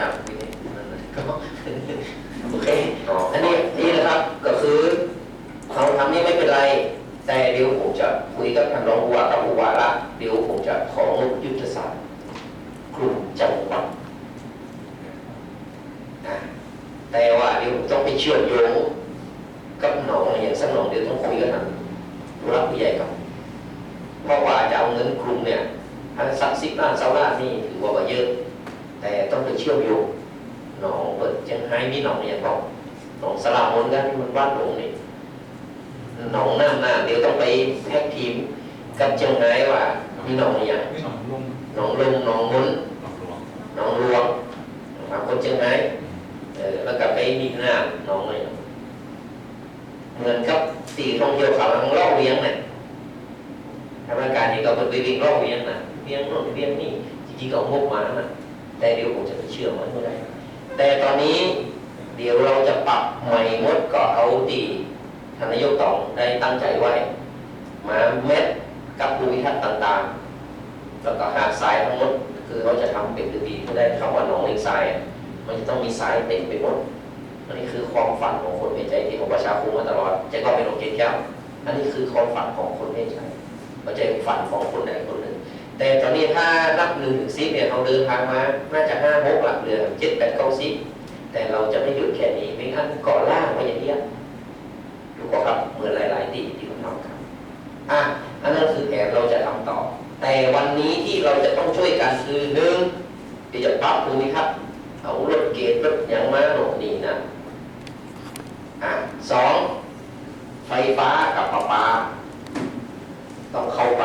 ยากทีนี้นั่นแหละก็โอเคอันนี้นี่นะครับก็คือเขาทำนี่ไม่เป็นไร แต่เดี๋ยวผมจะคุยกับท่านรองผู้ว่ากับผู้ว่าละเดี๋ยวผมจะของบยุทธศาสตร์กลุ่มจังหวัดนะแต่ว่าเดี๋ยวผมต้องไปเชื่อมโยงกับหนองอย่างสักหนองเดี๋ยวต้องคุยกับทานผู้รับผู้ใหญ่กับเพราะว่าจะเอาเงินกลุ่มเนี่ยพันสักสิบล้านเซาล้านนี่ถือว่าเยอะ แต่ต้องไปเชื่อมโยงหนองเปิดจังไห้มีหนองอย่างบอกหนองสลามนกันที่มันบ้านหลงนี่หนองน้ำหน้าเดี๋ยวต้องไปแท็กทีมกับเชียงรายว่ามีหนองอย่างหนองลงหนองลงหนองมุนหนองหลวงหนองรวงมาคนเชียงรายเออแล้วก็ไปมีหน้าหนองอะไรเหมือนกับตีท่องเที่ยวเขาทางเล่าเวียงเนี่ยทางราชการนี่ก็เป็นไปวิ่งเล่าเวียงนะเวียงโน่นเวียงนี่จริงๆก็เอางบมานะ แต่เดี๋ยวผมจะไปเชื่อมันไม่ได้แต่ตอนนี้เดี๋ยวเราจะปรับใหม่หมดก็เอาตีท่านนายกตองได้ตั้งใจไว้มาเม็ดกับภูมิทัศน์ต่างๆ แล้วก็หาดทรายทั้งหมดคือเราจะทำเป็นดีๆก็ได้คำว่าหนองเลงทรายอะมันจะต้องมีทรายเต็มไปหมดอันนี้คือความฝันของคนเพชรใจที่ของประชาคมมาตลอดจะก็เป็นโอเคแก้วอันนี้คือความฝันของคนเพชรใจมันจะเป็นฝันของคนใดคนหนึ่ง แต่ตอนนี้ถ้ารับหนึ่งถึงสิบเนี่ยเราเดินทางมาน่าจะห้าหกหลักเรือเจ็ดแปดเก้าสิบแต่เราจะไม่หยุดแค่นี้ไม่งั้นก่อล่างไว้อย่างเดียวดูก็ครับเหมือนหลาย ๆ ที่ที่เราทำครับอะอันนั้นคือแผนเราจะทำต่อ แต่วันนี้ที่เราจะต้องช่วยกันคือหนึ่งที่จะปรับภูมิทัศนเอารถเกตรถอย่างมาโน่นนี่นะอะสองไฟฟ้ากับประปา ต้องเข้าไป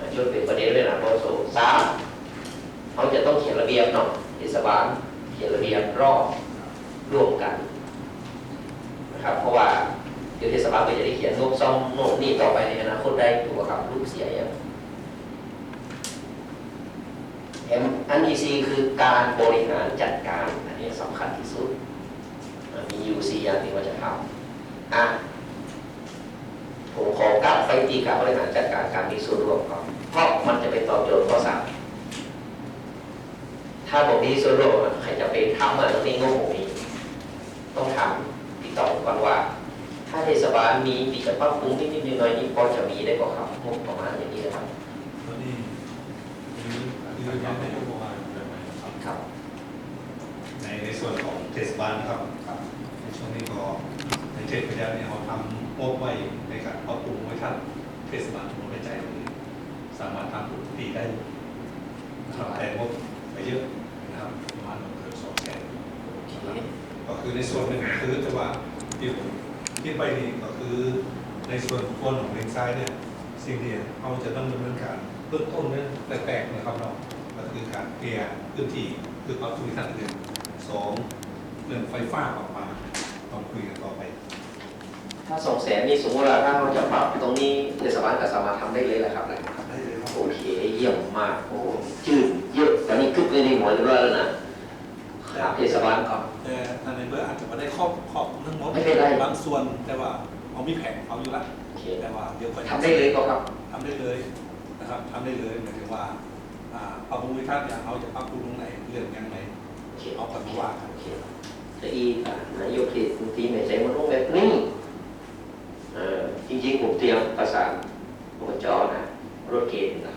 อะ ช่วยเป็นประเด็นเลยนะโบโซสามเขาจะต้องเขียนระเบียบเนาะเทศบาลเขียนระเบียบรอบร่วมกันนะครับเพราะว่าเดี๋ยวเทศบาลก็จะได้เขียนงบซ่อมโน่นนี่ต่อไปในอนาคตได้ถูกกับลูกเสียอย่างแอมอันที่สี่คือการบริหารจัดการ อันนี้สำคัญที่สุด มีอยู่สี่อย่างที่ว่าจะทำอะผมขอกลับไปตีการบริหารจัดการการมีส่วนร่วมก่อน เพราะมันจะไปตอบโจทย์ข้อสามถ้าผมมีส่วนร่วมอ่ใครจะไปทำอะตรงนี้งบผมมีต้องทำติดต่อก่อนว่า ถ้าเทศบาลมีปีจะปรับปรุงนิดๆหน่อยนี่พอจะมีได้กว่าครับงบประมาณอย่างนี้นะครับครับ ในในส่วนของเทศบาลนะครับครับ ในช่วงนี้ก็ในเทศบาลเนี่ยเขาทำงบไว้ในการปรับปรุงไว้ท่านเทศบาลทุกคนใจ สามารถทำทุกปีได้นะครับแต่งบไปเยอะนะครับประมาณเกือบสองแสนโอเคก็คือในส่วนหนึ่งคือแต่ว่าที่ผมคิดไปนี่ก็คือในส่วนคนของเลนซ้ายเนี่ยสิ่งที่เราจะต้องดำเนินการเบื้องต้นเนี่ยแปลกๆนะครับเนาะก็คือการเคลียร์พื้นที่คือความทุนทัศน์อื่นสองเรื่องไฟฟ้าออกมาต้องคุยกันต่อไป ถ้าสองแสนนี่สมมติว่าถ้าเราจะปรับตรงนี้เทศบาลก็สามารถทำได้เลยแหละครับได้เลยครับโอ เคเยี่ยมมากโอ้จืดเยอะตอนนี้คึกเลยในหัวเลยว่าแล้วนะหาเทศบาลก่อนแต่ทางในเบอร์อาจจะไม่ได้ครอบครอบทั้งหมดไม่เป็นไร บางส่วนแต่ว่าเขามีแผนของเขาอยู่ล้วโอเคแต่ว่าเดี๋ยวค่อยทำได้เลยก็ครับ ทำได้เลยนะครับทำได้เลยหมายถึงว่าอ่าปรับปรุงวิทัศน์อย่างเขาจะปรับปรุงตรงไหนเรื่องยังไงโอเคเอากันมาว่ากันโอเคแต่อีกอะนายกเทศบางทีไม่ใช่มันต้องแบบนี้เออจริงๆผมเตรียมประสานอบจนะ รถเกณฑ์นะ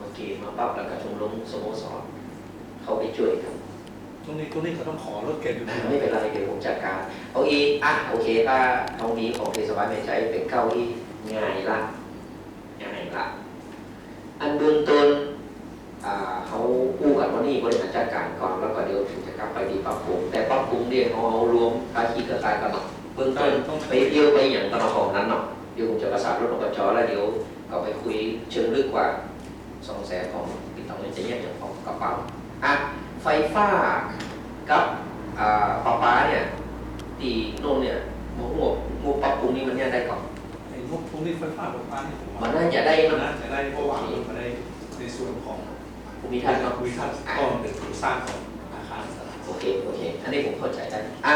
มาเกณฑ์มาปรับแล้วก็ชมรมสโมสรเขาไปช่วยกันตรงนี้ตรงนี้เขาต้องขอรถเกณฑ์อยู่นะไม่เป็นไรเดี๋ยวผมจัดการเอาอีกอะโอเคถ้าเอามีของเทศบาลไม่ใช้เป็นเก้าอี้ง่ายละง่ายละอันเบื้องต้นอ่าเขากู้กันว่านี่บริหารจัดการก่อนแล้วก็เดี๋ยวถึงจะกลับไปดีปรับปรุงแต่ปรับปรุงเนี่ยเขาเอารวมภาคีเครือข่ายกันเนาะเบื้องต้นไปเที่ยวไปอย่างตอนของนั้นเนาะ เดี๋ยวผมจะประสานรถอบจแล้วเดี๋ยวเอาไปคุยเชิงลึกกว่าสองแสนของปิดตองจะแยกอย่างของกระเป๋าอะไฟฟ้ากับอ่าปลาปลาเนี่ยตีโน่นเนี่ยหมูหัวหมูปรับปรุงนี่มันเนี่ยได้ก่อนไอ้งบตรงนี้ไฟฟ้าไฟฟ้านี่ผมมัว่านน่าจะได้มันนะน่าจะได้เพราะว่ามันได้ในส่วนของภูมิทัศน์เนาะวิทัศน์ก็เป็นโครงสร้างของอาคารสถานโอเคโอเค อันนี้ผมเข้าใจได้อะ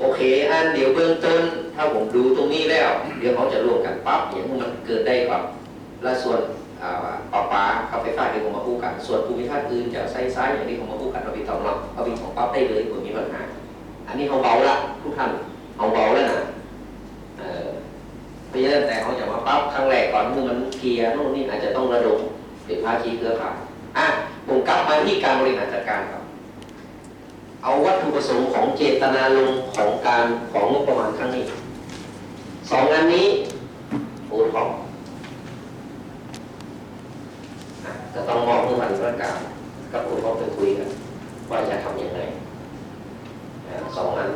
โอเค อันเดี๋ยวเบื้องต้น ถ้าผมดูตรงนี้แล้ว เดี๋ยวเขาจะรวมกันปั๊บอย่างมันเกิดได้ก่อนและส่วนอ่าปลาปลากับไฟฟ้าที่ผมมาพูดกัน ส่วนภูมิภาคอื่นจะใช้ซ้ายอย่างที่ผมมาพูดกันเราไปต่อเนาะเอาไปของปั๊บได้เลยไม่มีปัญหาอันนี้เขาเบาละทุกท่านเขาเบาแล้วนะเออเพราะฉะนั้นแต่เขาจะมาปั๊บครั้งแรกก่อนเมื่อมันเคลียร์โน่นนี่อาจจะต้องระดมเด็กภาคีเครือข่ายอะผมกลับมาที่การบริหารจัดการครับ เอาวัตถุประสงค์ของเจตนาลมณ์ของการของงบประมาณครั้งนี้ สองงานนี้โอ้ทองอะจะต้องมองผู้พันราการกับผู้เขาไปคุยกัน ว่าจะทำยังไงอะสองอัน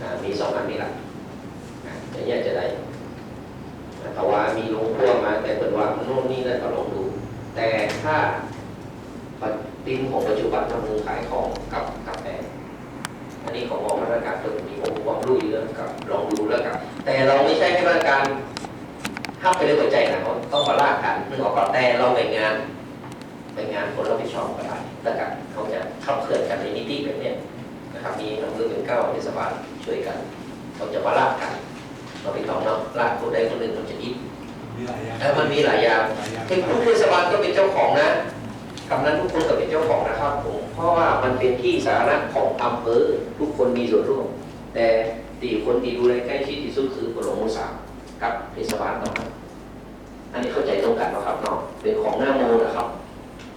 อะมีสองอันนี้แหละอะจะแยกจะได้อะแต่ว่ามีลงพ่วงมาแต่เป็นว่าโน่นนี่นั่นก็ลองดู แต่ถ้าปฏิทินของปัจจุบันทำมือขายของกับกับแปรอันนี้ของมองมาตรการเพิ่มมี องค์ความรู้เยอะกับลองดูแล้วกันแต่เราไม่ใช่แค่มาตรการห้ามไปด้วยหัวใจนะเขาต้องมาลากกันนึกออกก่อนแต่เราแบ่งงานแบ่งงานคนรับผิดชอบก็ได้แล้วกันเขาจะขับเคลื่อนกันในนิติแบบเนี้ยนะครับมีหนังสือเป็นเก้าเทศบาลช่วยกันเขาจะมาลากกันเราไปต้องเนาะลากคนใดคนหนึ่งมันจะอิ่มมีหลายอย่างแล้วมันมีหลายอย่างหลายอย่างเทคนิคเทศบาลก็เป็นเจ้าของนะกำนันทุกคนก็เป็นเจ้าของนะครับผมเพราะว่ามันเป็นที่สาธารณะของอำเภอทุกคนมีส่วนร่วม แต่ ตีคนที่ดูแลใกล้ชิดที่สุดคือปลงมุสากับเทศบาลเนาะครับอันนี้เข้าใจตรงกันนะครับเนาะเป็นของหน้าโมนะครับ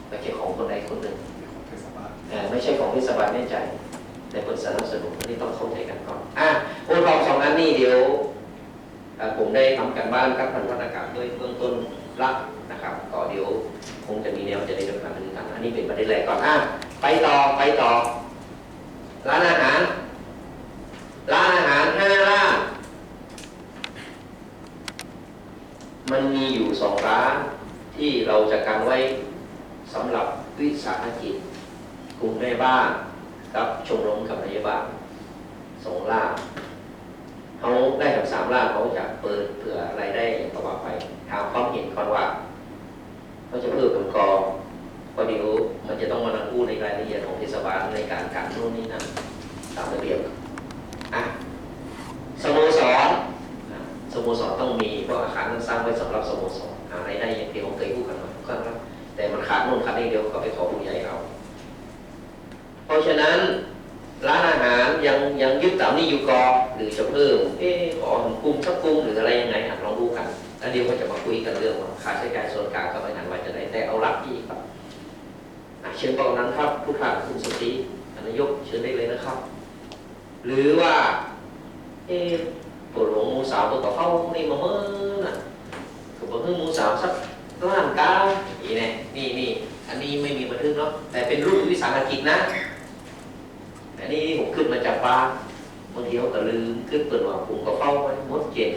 ไม่ใช่ของคนใดคนหนึ่งของเทศบาลเอ่อไม่ใช่ของเทศบาลแน่ใจแต่คนสนับสนุนอันนี้ต้องเข้าใจกันก่อนอะโอนทองสองอันนี้เดี๋ยวเอ่อผมได้ทำการบ้านกับพันธนาการด้วยเบื้องต้นละนะครับก็เดี๋ยวคงจะมีแนวจะได้ดำเนินการอันนี้เป็นประเด็นแรกก่อนอะไปต่อไปต่อร้านอาหารร้ องร้านที่เราจะการไว้สำหรับวิสาหกิจกลุ่มแม่บ้านกับชมรมกับนายบ้านสองล่าเขาได้ถึงสามล่าเขาจะเปิดเผื่ออะไรได้ต่อไปถามความเห็นก่อนว่าเขาจะเพิ่มเป็นกองพอดีวมันจะต้องมานั่งพูดในรายละเอียดของเทศบาลในการการนู่นนี่นั่นตามระเบียบอะสโมสรสโมสรต้องมีเพราะอาคารตั้งสร้างไว้สำหรับสโมสร ได้อย่างที่ผมเคยพูดกันมาทุกครั้งแล้วแต่มันขาดโน่นขาดนี่เดียวก็ไปขอผู้ใหญ่เอาเพราะฉะนั้นร้านอาหารยังยังยึดตามนี้อยู่ก่อนหรือจะเพิ่มเอ๊ะขอถึงกลุ่มสักกลุ่มหรืออะไรยังไงอะลองดูกันแล้วเดี๋ยวก็จะมาคุยกันเรื่องว่าค่าใช้จ่ายส่วนกลางกับไปงานว่าจะได้แต่เอาหลักที่ครับเชิญตอนนั้นครับทุกท่านคุณสติท่านนายกเชิญได้เลยนะครับ หรือว่า เอ๊ะตัวหลงมูสาวตัวกับเข้านี่มาเมื่อ น่ะก็บอกเฮ้ยหมูสาวสักล้านเก้านี่แน่นี่นี่อันนี้ไม่มีบันทึกเนาะแต่เป็นรูปวิสาหกิจนะแต่นี่ผมขึ้นมาจากบ้านบางทีเขาก็ลืมขึ้นเปิดว่าผมก็เฝ้าไว้หมดเจ็ด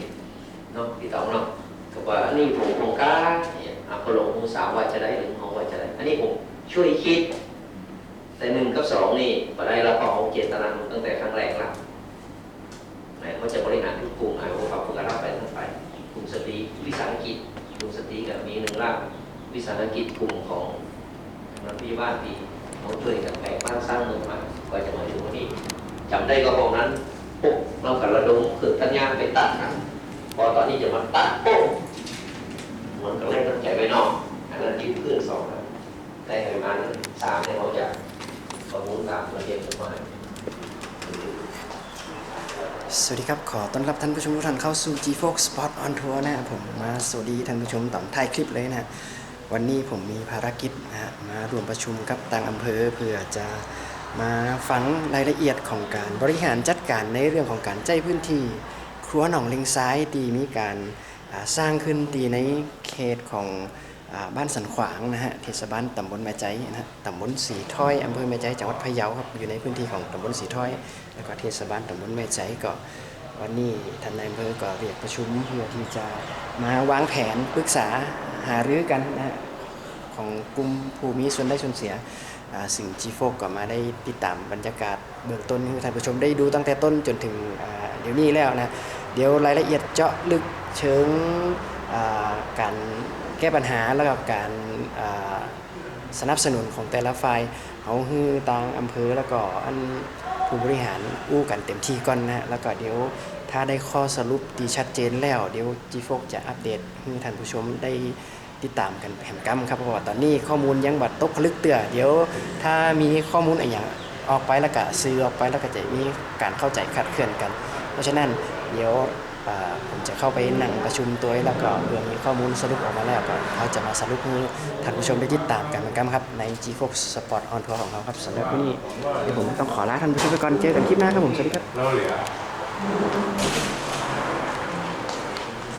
เนาะพี่ต๋องเนาะก็ว่าอันนี้ผมโครงการเนี่ยอะพอหลงมูสาวว่าจะได้หรือเขาว่าจะได้ อันนี้ผมช่วยคิด แต่หนึ่งกับสองนี่พอได้เราก็เอาเจตนาตั้งแต่ครั้งแรกละ วิสาหกิจกลุ่มของนักพี่บ้านปีเขาช่วยกันแปลงบ้านสร้างเมืองมาก็จะมาถึงวันนี้จำได้ก็พวกนั้นปุ๊บเรากับระดมคือตัญญาไปตัดกันพอตอนนี้จะมาตัดปุ๊บมันก็เลยตั้งใจไว้นอกอันนั้นยืดขึ้นสองนะได้ประมาณสามเนี่ยเขาจะประมูลตามระเบียบกฎหมายสวัสดีครับ ขอต้อนรับท่านผู้ชมทุกท่านเข้าสู่ G4 Spot on Tour นะครับผมมาสวัสดีท่านผู้ชมต่อท้ายคลิปเลยนะฮะ วันนี้ผมมีภารกิจนะฮะมารวมประชุมกับต่างอำเภอเพื่อจะมาฟังรายละเอียดของการบริหารจัดการในเรื่องของการใจพื้นที่ ครัวหนองเลงซ้ายที่มีการสร้างขึ้นที่ในเขตของอบ้านสันขวางนะฮะเทศบาลตำบลแม่ใจนะฮะตำบลสีถ้อยอำเภอแม่ใจจังหวัดพะเยาครับอยู่ในพื้นที่ของตำบลสีถ้อย แล้วก็เทศบาลตำบลแม่ใจก็วันนี้ท่านนายอำเภอก็เรียกประชุมเพื่อที่จะมาวางแผนปรึกษา หารือกันนะฮะของกลุ่มผู้มีส่วนได้ส่วนเสียสิ่งจีโฟกก็มาได้ติดตามบรรยากาศเบื้องต้นให้ท่านผู้ชมได้ดูตั้งแต่ต้นจนถึงเดี๋ยวนี้แล้วนะเดี๋ยวรายละเอียดเจาะลึกเชิงการแก้ปัญหาแล้วก็การสนับสนุนของแต่ละฝ่ายเอาฮือต่างอำเภอแล้วก็อันผู้บริหารอู้กันเต็มที่ก่อนนะฮะแล้วก็เดี๋ยวถ้าได้ข้อสรุปที่ชัดเจนแล้ว เดี๋ยวจีโฟกจะอัปเดตให้ท่านผู้ชมได้ ติดตามกันแหมกัมครับเพราะว่าตอนนี้ข้อมูลยังบัดตกผลึกเตือเดี๋ยว ถ้ามีข้อมูลอะไรอย่างออกไปแล้วก็ซื้อออกไปแล้วก็จะมีการเข้าใจคลาดเคลื่อนกัน เพราะฉะนั้นเดี๋ยวผมจะเข้าไปนั่งประชุมตัวแล้วก็เมื่อมีข้อมูลสรุปออกมาแล้วก็เขาจะมาสรุปให้ท่านผู้ชมได้ติดตามกันเหมือนกันครับ ใน g 4 Sport on Tour ของเราครับสำหรับวันนี้เดี๋ยวผมต้องขอลาท่านผู้ชมไปก่อนเจอกันคลิปหน้าครับผม สวัสดีครับ